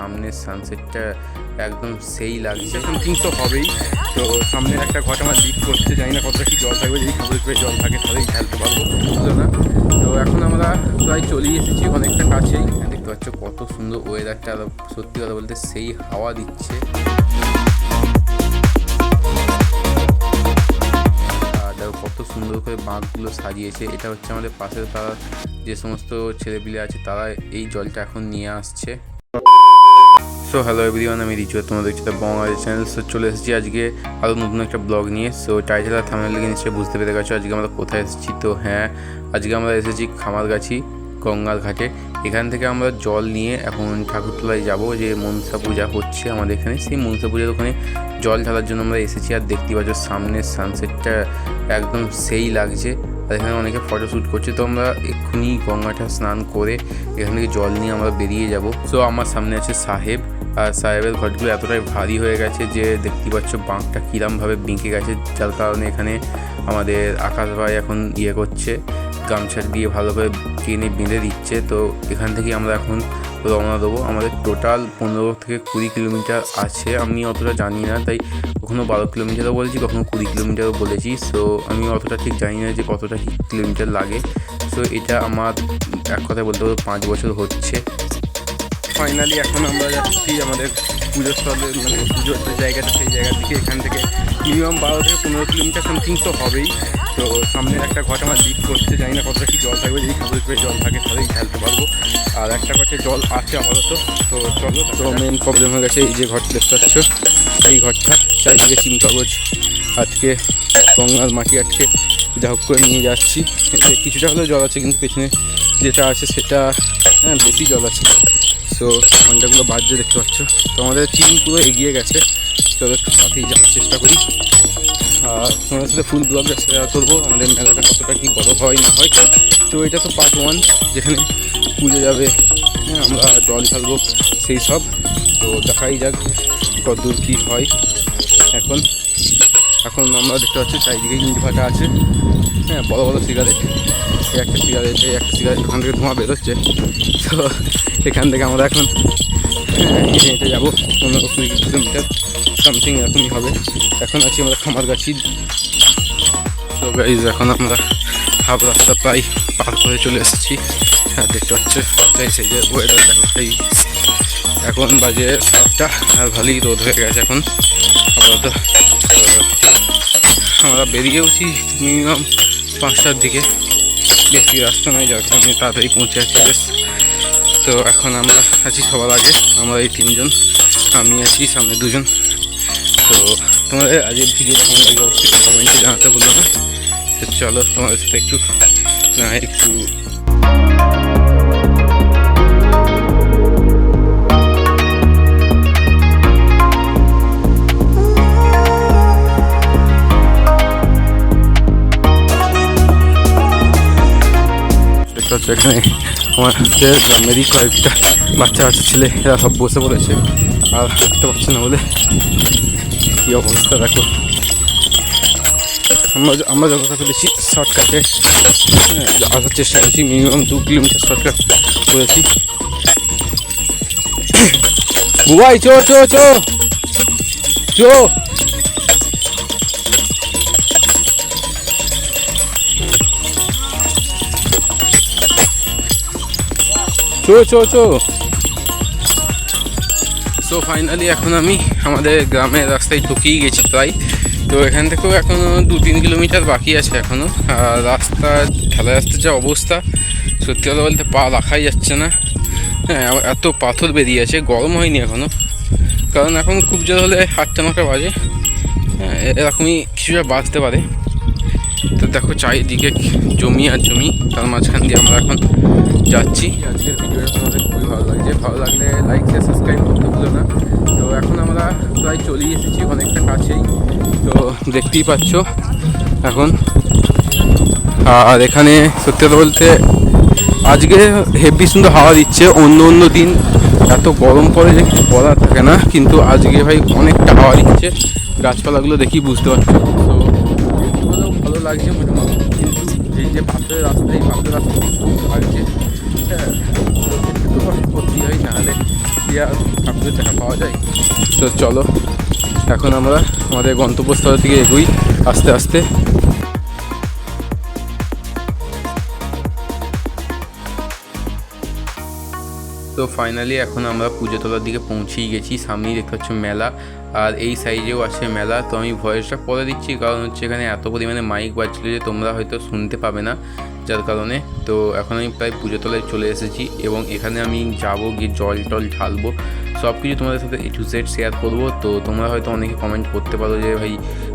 সামনের সানসেটটা একদম সেই লাগছে। সামথিং তো হবেই। তো সামনের একটা ঘট আমার লিক করছে, জানি না কতটা কি জল থাকবে, যদি খাবার পেয়ে জল থাকে তাহলেই খেলতে পারব, বুঝলো না? তো এখন আমরা প্রায় চলেই এসেছি অনেকটা কাছেই। দেখতে পাচ্ছ কত সুন্দর ওয়েদারটা সত্যি কথা বলতে সেই হাওয়া দিচ্ছে। কত সুন্দর করে বাঁকগুলো সাজিয়েছে। এটা হচ্ছে আমাদের পাশের পাড়ার যে সমস্ত ছেলেপিলে আছে, তারা এই জলটা এখন নিয়ে আসছে। সো হ্যালো এভরিওয়ান আমি রিচু তোমরা দেখছ বঙ্গালী চ্যানেল সো চলে এসেছি আজকে আরও নতুন একটা ব্লগ নিয়ে। সো টাইটেল আর থামেল লিখে নিশ্চয়ই বুঝতে পেরে গেছো আজকে আমরা কোথায় এসেছি। তো হ্যাঁ আজকে আমরা এসেছি খামারগাছি, গঙ্গার ঘাটে। এখান থেকে আমরা জল নিয়ে এখন ঠাকুরতলায় যাব, যে মনসা পূজা হচ্ছে আমাদের এখানে। সেই মনসা পূজার ওখানে জল ঢালার জন্য আমরা এসেছি। আর দেখতে পাচ্ছ সামনের সানসেটটা একদম সেই লাগছে। আর এখানে অনেকে ফটো শ্যুট করছে। তো আমরা এক্ষুনি গঙ্গাটা স্নান করে এখান থেকে জল নিয়ে আমরা বেরিয়ে যাব। সো আমার সামনে আছে সাহেব। আর সাহেবের ঘরগুলো এতটাই ভারী হয়ে গেছে যে দেখতে পাচ্ছ বাঁকটা কীরমভাবে বেঁকে গেছে। যার কারণে এখানে আমাদের আকাশ ভাই এখন ইয়ে করছে গামছা দিয়ে ভালো করে টেনে বেঁধে দিচ্ছে। তো এখান থেকে আমরা এখন রওনা দেবো। আমাদের টোটাল পনেরো থেকে কুড়ি কিলোমিটার আছে। আমি অতটা জানি না, তাই কখনো বারো কিলোমিটারও বলেছি, কখনো কুড়ি কিলোমিটারও বলেছি। সো আমি অতটা ঠিক জানি না যে কতটা কিলোমিটার লাগে। সো এটা আমার এক কথায় বলতে পারব পাঁচ বছর হচ্ছে। ফাইনালি এখন আমরা যাচ্ছি আমাদের পুজোর স্থলে মানে পুজোর জায়গাটা, সেই জায়গা থেকে এখান থেকে মিনিমাম বারো থেকে পনেরো কিলোমিটার সামথিং তো হবেই। তো সামনের একটা ঘট আমার লিক করছে, জানি না কতটা কি জল থাকবে, যদি খাবার জল থাকে তাহলেই খেলতে পারব। আর একটা ঘটে জল আছে আপাতত, তো চলো তো মেন প্রবলেম হয়ে গেছে, এই যে ঘর দেখতে পাচ্ছ, এই ঘরটা চারিদিকে চিন কাগজ। আজকে গঙ্গার মাটি আজকে যা হোক করে নিয়ে যাচ্ছি। কিছুটা হলেও জল আছে, কিন্তু পেছনে যেটা আছে সেটা হ্যাঁ বেশি জল আছে। তো ঘন্টাগুলো বাজছে দেখতে পাচ্ছ। তো আমাদের টিম পুরো এগিয়ে গেছে। একটু তাড়াতাড়ি যাওয়ার চেষ্টা করি। আর তোমাদের সাথে ফুল ব্লগটা শেয়ার করব, আমাদের মেলাটা কতটা কি বড় হয়, না হয়। তো এটা তো পার্ট ওয়ান যেখানে পুজো যাবে হ্যাঁ আমরা জল ঢালবো, সেই সব। তো দেখাই যাক কতদূর কী হয়। এখন এখন আমরা দেখতে পাচ্ছি চারিদিকে ভাটা আছে। হ্যাঁ বড় বড় সিগারেট একটা সিগারেট একটা সিগারেট ওখান থেকে ধোঁয়া বেরোচ্ছে। তো এখান থেকে আমরা এখন হেঁটে হেঁটে যাব। পনেরো কুড়ি কিলোমিটার সামথিং এরকমই হবে। এখন আছি আমরা খামারগাছি। তো গাইজ এখন আমরা হাফ রাস্তা প্রায় পার করে চলে এসেছি। হ্যাঁ দেখতে পাচ্ছ, তাই সেই যে ওয়েদার দেখো এখন বাজে সাতটা, আর ভালোই রোদ হয়ে গেছে এখন। আপাতত আমরা বেরিয়েওছি মিনিমাম পাঁচটার দিকে। বেশি রাস্তা নয় যার কারণে তাড়াতাড়ি পৌঁছে যাচ্ছি। বেশ তো এখন আমরা আছি সবার আগে, আমরা এই তিনজন, আমি আছি, সামনে দুজন। তো তোমাদের আজকের ভিডিও কেমন লাগে অবশ্যই কমেন্টে জানাতে বলব না। তো চলো তোমাদের সাথে একটু, না, একটু এখানে আমার গ্রামেরই কয়েকটা বাচ্চা বাচ্চা ছেলে, এরা সব বসে পড়েছে। আর হাঁটতে পারছে না বলে কী অবস্থা, দেখো। আমরা আমরা যতটা পেরেছি শর্টকাটে আসার চেষ্টা করেছি মিনিমাম দু কিলোমিটার শর্টকাট করেছি। বুবাই, চো চো চো চো। চো চো চো। সো ফাইনালি এখন আমি আমাদের গ্রামের রাস্তায় ঢুকিয়ে গেছি প্রায়। তো এখান থেকেও এখনও দু তিন কিলোমিটার বাকি আছে এখনও আর রাস্তা ঢালা রাস্তার যা অবস্থা সত্যি কথা বলতে পা রাখাই যাচ্ছে না। হ্যাঁ এত পাথর বেরিয়ে আছে গরম হয়নি এখনও কারণ এখন খুব জোর হলে আটটা নটা বাজে। হ্যাঁ, এরকমই কিছুটা বাজতে পারে। তো দেখো চারিদিকে জমি আর জমি তার মাঝখান দিয়ে আমরা এখন যাচ্ছি। আজকের ভিডিওটা তোমাদের খুবই ভালো লাগছে। ভালো লাগলে লাইক শেয়ার সাবস্ক্রাইব করতে ভুলো না। তো এখন আমরা প্রায় চলেই এসেছি অনেকটা কাছেই। তো দেখতেই পাচ্ছ এখন। আর এখানে সত্যি কথা বলতে আজকে হেভি সুন্দর হাওয়া দিচ্ছে। অন্য অন্য দিন এত গরম পড়ে যে কিছু বলার থাকে না। কিন্তু আজকে ভাই অনেকটা হাওয়া দিচ্ছে। গাছপালাগুলো দেখি বুঝতে পারছ। তো ভালো লাগছে মোটামুটি কিন্তু এই যে পাথরের রাস্তা এই পাথরের রাস্তা লাগছে। হয় নাহলে দেখা পাওয়া যায়। তো চলো, এখন আমরা আমাদের গন্তব্যস্থল থেকে এগুই, আস্তে আস্তে। তো ফাইনালি এখন আমরা পুজোতলার দিকে পৌঁছেই গেছি, সামনেই দেখতে পাচ্ছ মেলা, আর এই সাইজেও আছে মেলা। তো আমি ভয়েসটা পরে দিচ্ছি, কারণ হচ্ছে এখানে এত পরিমাণে মাইক বাজছিল যে তোমরা হয়তো শুনতে পাবে না। যার কারণে। তো এখন আমি প্রায় পুজোতলায় চলে এসেছি এবং এখানে আমি যাব গিয়ে জল টল ঢালবো। সব কিছু তোমাদের সাথে এ টু জেড শেয়ার করব। তো তোমরা হয়তো অনেকে কমেন্ট করতে পারো যে, ভাই,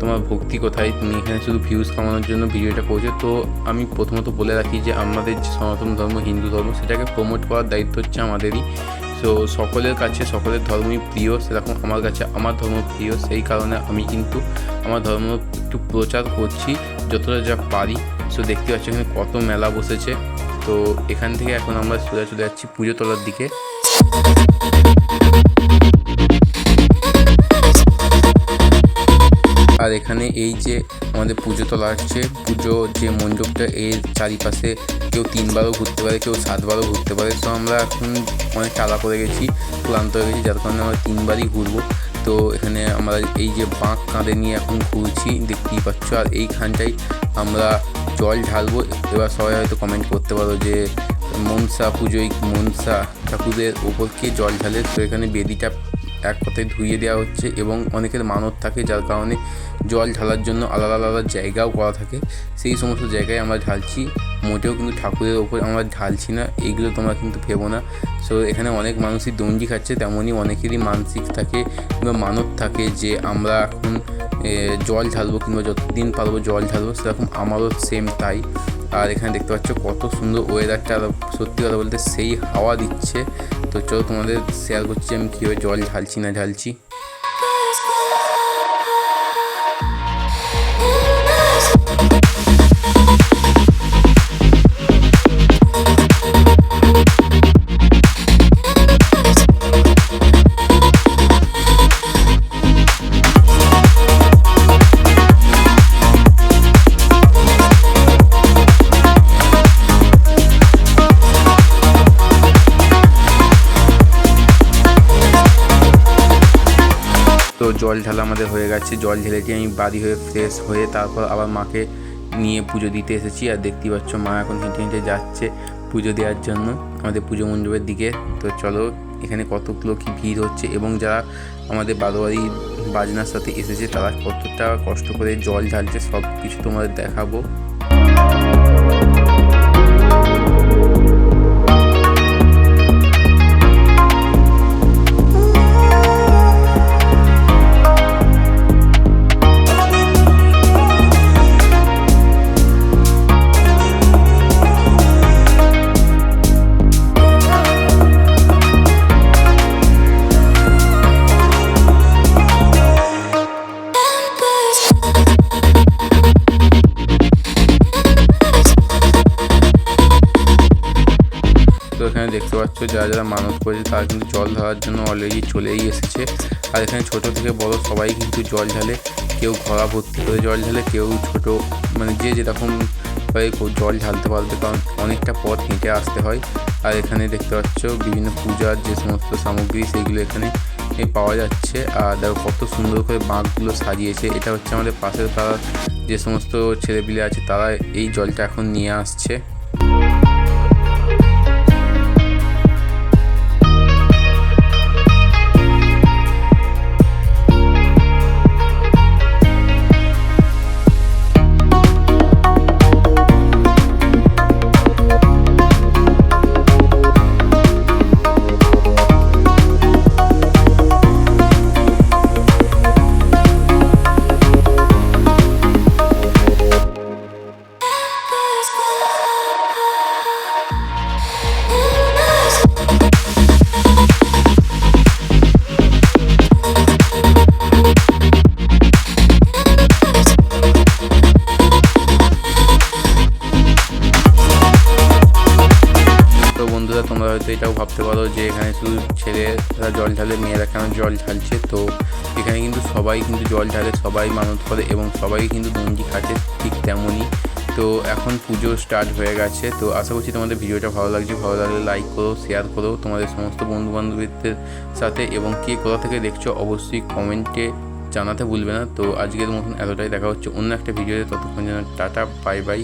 তোমার ভক্তি কোথায়? তুমি এখানে শুধু ভিউজ কামানোর জন্য ভিডিওটা করছ? তো আমি প্রথমত বলে রাখি যে, আমাদের যে সনাতন ধর্ম, হিন্দু ধর্ম, সেটাকে প্রমোট করার দায়িত্ব হচ্ছে আমাদেরই। তো সকলের কাছে, সকলের ধর্মই প্রিয়। সেরকম আমার কাছে আমার ধর্ম প্রিয়। সেই কারণে আমি কিন্তু আমার ধর্ম একটু প্রচার করছি। যতটা যা পারি। সো দেখতে পাচ্ছি এখানে কত মেলা বসেছে। তো, এখান থেকে এখন আমরা সোজা চলে যাচ্ছি পুজো তোলার দিকে। আর এখানে এই যে আমাদের পুজো তোলা আসছে পুজো যে মণ্ডপটা, এর চারিপাশে কেউ তিনবারও ঘুরতে পারে, কেউ সাতবারও ঘুরতে পারে। তো আমরা এখন অনেক টালা করে গেছি, ক্লান্ত হয়ে গেছি, যার কারণে আমরা তিনবারই ঘুরবো। তো এখানে আমরা এই যে বাঁক কাঁধে নিয়ে এখন ঘুরছি দেখতেই পাচ্ছ। আর এইখানটাই আমরা জল ঢালবো। এবার সবাই হয়তো কমেন্ট করতে পারো যে, মনসা পুজোয় মনসা ঠাকুরের ওপর কে জল ঢালে? তো এখানে বেদিটা এক কথায় ধুইয়ে দেওয়া হচ্ছে এবং অনেকের মানত থাকে, যার কারণে জল ঢালার জন্য আলাদা আলাদা জায়গাও করা থাকে। সেই সমস্ত জায়গায় আমরা ঢালছি। মোটেও কিন্তু ঠাকুরের ওপর আমরা ঢালছি না এইগুলো তোমরা কিন্তু ভেবো না। সো এখানে অনেক মানুষই দঞ্জি খাচ্ছে, তেমনই অনেকেরই মানসিক থাকে কিংবা মানব থাকে যে আমরা এখন জল ঢালবো কিংবা যতদিন পারব জল ঢালবো, সেরকম আমারও সেম তাই। আর এখানে দেখতে পাচ্ছ কত সুন্দর ওয়েদারটা সত্যি কথা বলতে সেই হাওয়া দিচ্ছে। তো চলো তোমাদের শেয়ার করছি আমি কীভাবে জল ঢালছি না ঢালছি। জল ঢালা আমাদের হয়ে গেছে। জল ঢেলেটি আমি বাড়ি হয়ে ফ্রেশ হয়ে তারপর আবার মাকে নিয়ে পুজো দিতে এসেছি। আর দেখতেই পাচ্ছ মা এখন হেঁটে হেঁটে যাচ্ছে পুজো দেওয়ার জন্য আমাদের পুজো মণ্ডপের দিকে। তো চলো, এখানে কতগুলো কি ভিড় হচ্ছে এবং যারা আমাদের বারোয়ারি বাজনার সাথে এসেছে, তারা কতটা কষ্ট করে জল ঢালছে সব কিছু তোমাদের দেখাবো। পাচ্ছ যারা যারা মানত করেছে, তারা কিন্তু জল ঢালার জন্য অলরেডি চলেই এসেছে। আর এখানে ছোট থেকে বড় সবাই কিন্তু জল ঢালে, কেউ ঘোড়া ভর্তি করে জল ঢালে, কেউ ছোট মানে যে যেরকম ভাবে জল ঢালতে পারবে, কারণ অনেকটা পথ হেঁটে আসতে হয়। আর এখানে দেখতে পাচ্ছ বিভিন্ন পূজার যে সমস্ত সামগ্রী, সেগুলো এখানে পাওয়া যাচ্ছে। আর দেখো কত সুন্দর করে বাঁকগুলো সাজিয়েছে। এটা হচ্ছে আমাদের পাশের পাড়ার যে সমস্ত ছেলেপিলে আছে, তারা এই জলটা এখন নিয়ে আসছে। এটাও ভাবতে পারো যে এখানে শুধু ছেলেরা জল ঢালে, মেয়েরা কেন জল ঢালছে? তো এখানে কিন্তু সবাই কিন্তু জল ঢালে, সবাই মানত করে এবং সবাই কিন্তু দঞ্জি খাটে ঠিক তেমনই। তো এখন পুজো স্টার্ট হয়ে গেছে। তো আশা করছি তোমাদের ভিডিওটা ভালো লাগছে। ভালো লাগলে লাইক করো শেয়ার করো। তোমাদের সমস্ত বন্ধু বান্ধবীদের সাথে এবং কে কোথা থেকে দেখছ অবশ্যই কমেন্টে জানাতে ভুলবে না। তো আজকের মতন এতটাই। দেখা হচ্ছে অন্য একটা ভিডিওতে। ততক্ষণ যেন টাটা বাই বাই